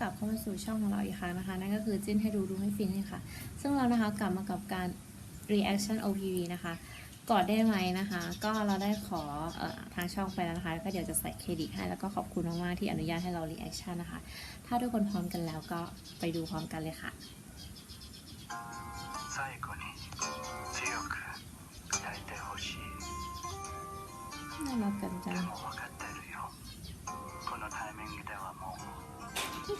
กลับเข้ามาสู่ช่องของเราอีกครั้งนะคะ นั่นก็คือจิ้นให้ดูดูให้ฟินค่ะ ซึ่งเรานะคะกลับมากับการ reaction OPV นะคะกอดได้ไหมนะคะ ก็เราได้ขออทางช่องไปแล้วนะคะ แล้วก็เดี๋ยวจะใส่เครดิตให้แล้วก็ขอบคุณมากๆที่อนุญาตให้เรารีแอคชั่นนะคะ ถ้าทุกคนพร้อมกันแล้วก็ไปดูพร้อมกันเลยค่ะน่ารักกันจัง ด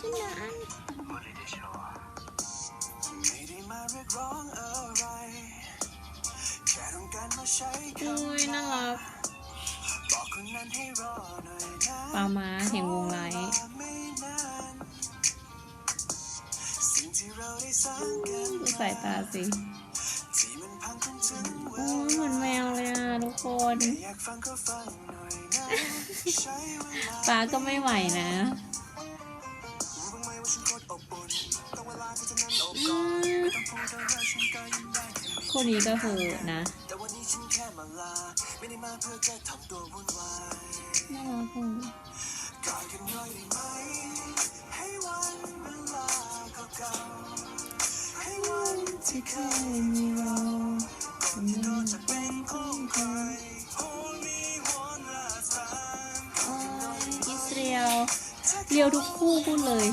้วยยน่ารักนหรอหน่อปามาเห็นวงไลท์อู้สาสายตาสิโอ้เหมือนแมวเลยอะทุกคนป้าก็ไม่ไหวนะ ค่มีคู่นี้ก็คือนะแต่วันนี้ฉันแค่มาลาไม่ได้มาเพื่อจะทำตัววุ่นวายน่ารักอะกอดกันหน่อยได้ไหมให้วันเวลาเก่าๆให้วันที่เคยมีเราก่อนที่เราจะเป็นของใคร Hold me one last time โอ้ยอิสเรียวเรียวทุกคู่พูดเลย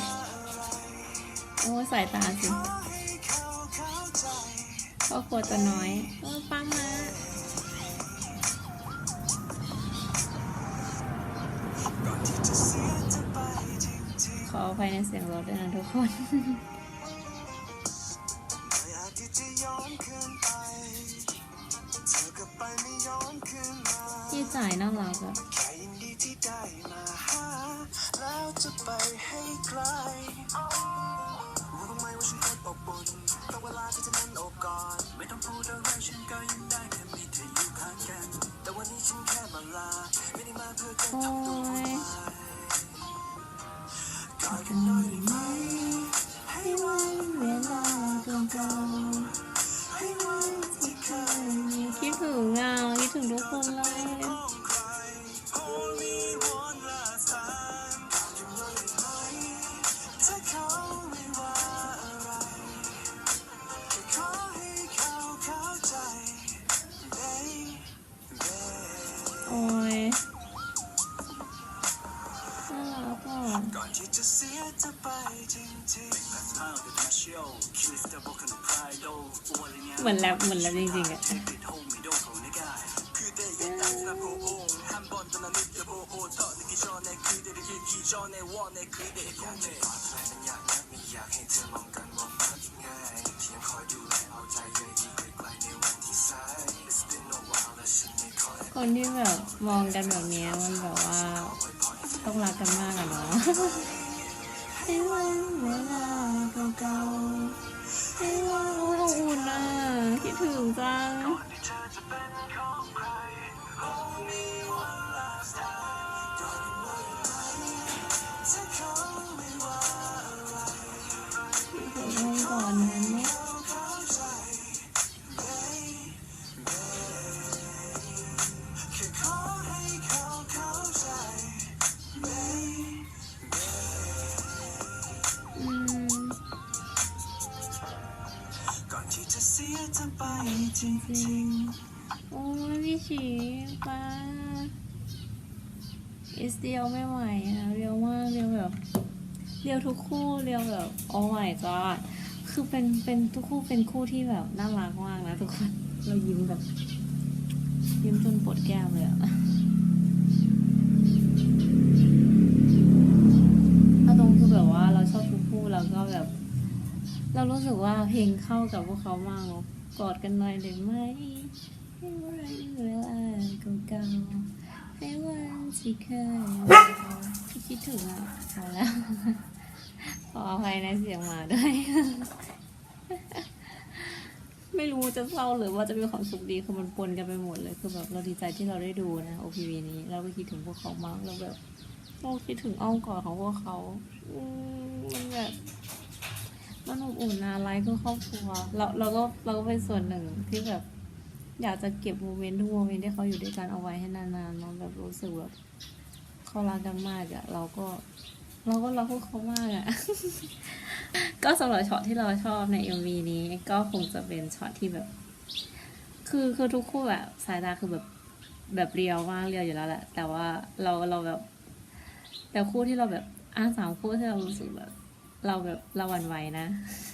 โอ้ยสายตาสิ ครอบครัวตัวน้อยโอ้ยป้ามาก่อนที่จะเสียเธอไปจริงขออภัยในเสียงรถด้วยนะทุกคนๆไม่อาจที่จะย้อนคืนไปเธอกลับไปไม่ย้อนคืนมาพี่จ่ายน่ารักอะแค่ยินดีที่ได้มาหาแล้วจะไปให้ไกลรู้บ้างไหมว่าฉันโคตรอบอุ่นต้อง เวลาที่จะนั้นโอกกอดไม่ต้องพูดอะไรฉันก็ยังได้แค่มีเธออยู่ข้างกัน กอะก่อนที่จะเสียเธอไปจริงๆเหมือนแรปเหมือนแรปจริงๆอะคนที่แบบมองกันแบบนี้มันแบบว่า ต้องรักกันมากอะเนาะให้วันเวลาเก่าๆให้วันอบอุ่นอะคิดถึงจังคิดถึงก่อนนั้น เสียเธอไปจจริงๆ โอ้ยพี่ฉีป้าอิสเดียวไม่ไหวอะเรียวมากเรียวแบบเรียวทุกคู่เรียวแบบโอ้ my god คือเป็นเป็นทุกคู่เป็นคู่ที่แบบน่ารักมากนะทุกคนเรายิ้มแบบยิ้มจนปวดแก้มเลยอะ เรารู้สึกว่าเพลงเข้ากับพวกเขามากเนอะกอดกันหน่อยได้ไหมให้วันเวลาเก่าๆให้วันที่เคยคิดถึงอะเอแล้วขออภัยในเสียงหมาด้วย ไม่รู้จะเศร้าหรือว่าจะมีความสุขดีคือมันปนกันไปหมดเลยคือแบบเราดีใจที่เราได้ดูนะ OPV นี้เราก็คิดถึงพวกเขามากแล้วแบบเราคิดถึงอ้อมกอดของพวกเขาอืมันแบบ มันอบอุ่นนะไลฟ์ก็ครอบครัวเราเราก็เราก็เป็นส่วนหนึ่งที่แบบ อยากจะเก็บโมเมนต์ทุกโมเมนต์ที่เขาอยู่ด้วยกันเอาไว้ให้นานๆเนาะแบบรู้สึกแบบเขารักกันมากอะเราก็ เราก็รักพวกเขามากอะก็สำหรับช็อตที่เราชอบใน MV นี้ ก็คงจะเป็นช็อตที่แบบ คือคือทุกคู่แบบสายตาคือแบบแบบเรียวมากเรียวอยู่แล้วแหละ แต่ว่าเราเราแบบ แต่คู่ที่เราแบบอ่าสามคู่ที่เรารู้สึกแบบ เราแบบเราหวั่นไหวนะ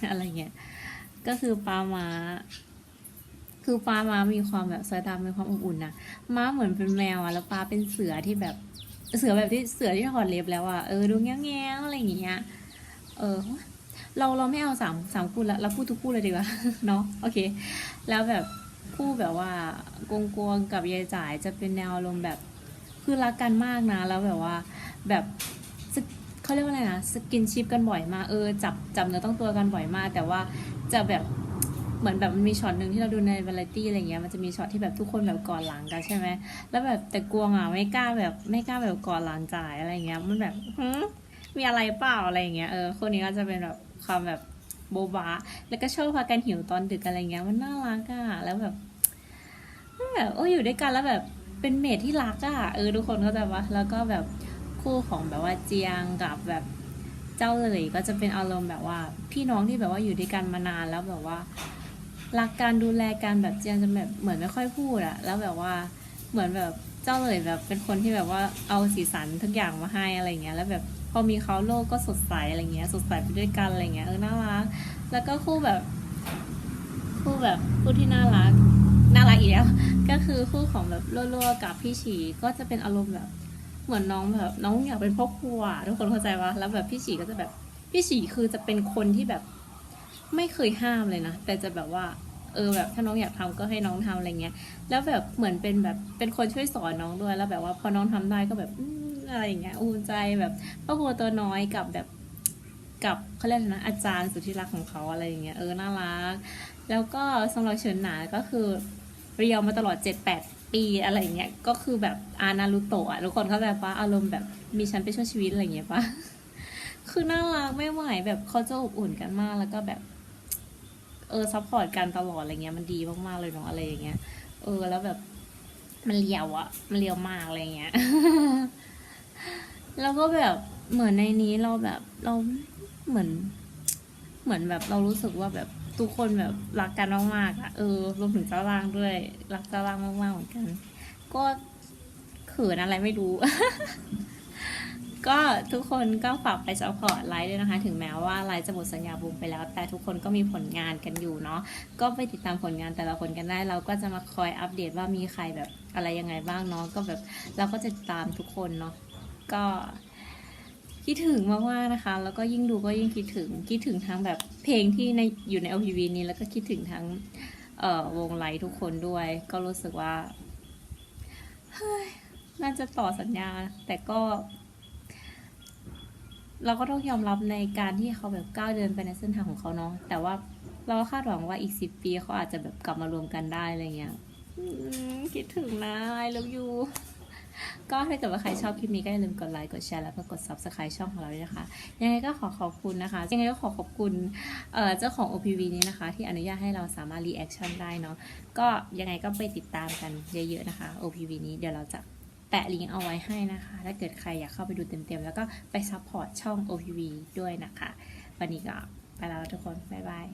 อะไรเงี้ยก็คือปลามาคือปลามามีความแบบสายตามีความอบอุ่นนะม้าเหมือนเป็นแมวอะแล้วปลาเป็นเสือที่แบบเสือแบบที่เสือที่ถอดเล็บแล้วอะเออดูแง่ๆอะไรอย่างเงี้ยเออเราเราไม่เอาสามสามคู่ละเราพูดทุกคู่เลยดีกว่าเนาะโอเค แล้วแบบคู่แบบว่ากงกวงกับยายจ่ายจะเป็นแนวอารมณ์แบบคือรักกันมากนะ แล้วแบบว่าแบบ เขาเรียกว่าอะไรนะสกินชิปกันบ่อยมากเออจับจับเนื้อต้องตัวกันบ่อยมาก แต่ว่าจะแบบเหมือนแบบมันมีช็อตหนึ่งที่เราดูในวาไรตี้อะไรเงี้ยมันจะมีช็อตที่แบบทุกคนแบบกอดหลังกันใช่ไหมแล้วแบบแต่กวงอะไม่กล้าแบบไม่กล้าแบบกอดหลังจ่ายอะไรเงี้ยมันแบบหึมีอะไรเปล่าอะไรเงี้ยเออคนนี้ก็จะเป็นแบบความแบบโบบาแล้วก็ชอบพากันหิวตอนดึกอะไรเงี้ยมันน่ารักอะแล้วแบบแบบโอ้ยอยู่ด้วยกันแล้วแบบเป็นเมทที่รักอะเออทุกคนเข้าใจปะแล้วก็แบบ คู่ของแบบว่าเจียงกับแบบเจ้าเหลยก็จะเป็นอารมณ์แบบว่า พี่น้องที่แบบว่าอยู่ด้วยกันมานานแล้วแบบว่ารักการดูแลกันแบบเจียงจะแบบเหมือนไม่ค่อยพูดอะแล้วแบบว่าเหมือนแบบเจ้าเหลยแบบเป็นคนที่แบบว่าเอาสีสันทุกอย่างมาให้อะไรเงี้ยแล้วแบบพอมีเขาโลกก็สดใสอะไรเงี้ย สดใสไปด้วยกันอะไรเงี้ยเออน่ารักแล้วก็คู่แบบ คู่แบบคู่ที่น่ารักน่ารักอีกแล้วก็คือคู่ของแบบรั่วๆกับพี่ฉีก็จะเป็นอารมณ์แบบ เหมือนน้องแบบน้องอยากเป็นพ่อครัวทุกคนเข้าใจปะแล้วแบบพี่ฉีก็จะแบบพี่ฉีคือจะเป็นคนที่แบบไม่เคยห้ามเลยนะแต่จะแบบว่าเออแบบถ้าน้องอยากทำก็ให้น้องทำอะไรเงี้ย แล้วแบบเหมือนเป็นแบบเป็นคนช่วยสอนน้องด้วยแล้วแบบว่าพอน้องทำได้ก็แบบอะไรอย่างเงี้ยอุ่นใจแบบพ่อครัวตัวน้อยกับแบบกับเขาเรียกนะอาจารย์สุดที่รักของเขาอะไรอย่างเงี้ยเออน่ารัก แล้วก็สำหรับเฉินหนาก็คือเรียวมาตลอดเจ็ดแปีอะไรเงี้ยก็คือแบบอานารุโตะอะทุกคนเข้าใจปะอารมณ์แบบมีฉันไปช่วยชีวิตอะไรเงี้ยปะคือน่ารักไม่ไหวแบบเขาจะอบอุ่นกันมากแล้วก็แบบ เออซัพพอร์ตกันตลอดอะไรเงี้ยมันดีมากๆเลยเนาะอะไรอย่างเงี้ยเออแล้วแบบมันเลียวอะมันเลียวมากอะไรเงี้ยแล้วก็แบบเหมือนในนี้เราแบบเราเหมือน เหมือนแบบเรารู้สึกว่าแบบ ทุกคนแบบรักกันมากๆอะเออรวมถึงเจ้าล่างด้วย รักเจ้าล่างมากๆเหมือนกัน ก็เขินอะไรไม่รู้ ก็ทุกคนก็ฝากไปซัพพอร์ตไลฟ์ด้วยนะคะ ถึงแม้ว่าไลฟ์จะหมดสัญญาบูมไปแล้ว แต่ทุกคนก็มีผลงานกันอยู่เนาะก็ไปติดตามผลงานแต่ละคนกันได้ เราก็จะมาคอยอัปเดตว่ามีใครแบบอะไรยังไงบ้างเนาะก็แบบเราก็จะติดตามทุกคนเนาะก็ คิดถึงมากๆนะคะ แล้วก็ยิ่งดูก็ยิ่งคิดถึง คิดถึงทั้งแบบเพลงที่ในอยู่ใน LPV นี้แล้วก็คิดถึงทั้งเออวงไลท์ทุกคนด้วย ก็รู้สึกว่าเฮ้ยน่าจะต่อสัญญา แต่ก็ เราก็ต้องยอมรับในการที่เขาแบบก้าวเดินไปในเส้นทางของเขาเนาะแต่ว่าเราคาดหวังว่าอีกสิบปีเขาอาจจะแบบกลับมารวมกันได้อะไรเงี้ยคิดถึงนะ I love you ก็ถ้าเกิดว่าใครชอบคลิปนี้ก็อย่าลืมกดไลค์กดแชร์แล้วก็กด subscribe ช่องของเราด้วยนะคะ ยังไงก็ขอขอบคุณนะคะ ยังไงก็ขอขอบคุณเอ่อเจ้าของ OPV นี้นะคะ ที่อนุญาตให้เราสามารถ reaction ได้เนาะก็ยังไงก็ไปติดตามกันเยอะๆนะคะ OPV นี้เดี๋ยวเราจะแปะลิงก์เอาไว้ให้นะคะ ถ้าเกิดใครอยากเข้าไปดูเต็มๆ แล้วก็ไป support ช่อง OPV ด้วยนะคะ วันนี้ก็ไปแล้วทุกคน บ๊ายบาย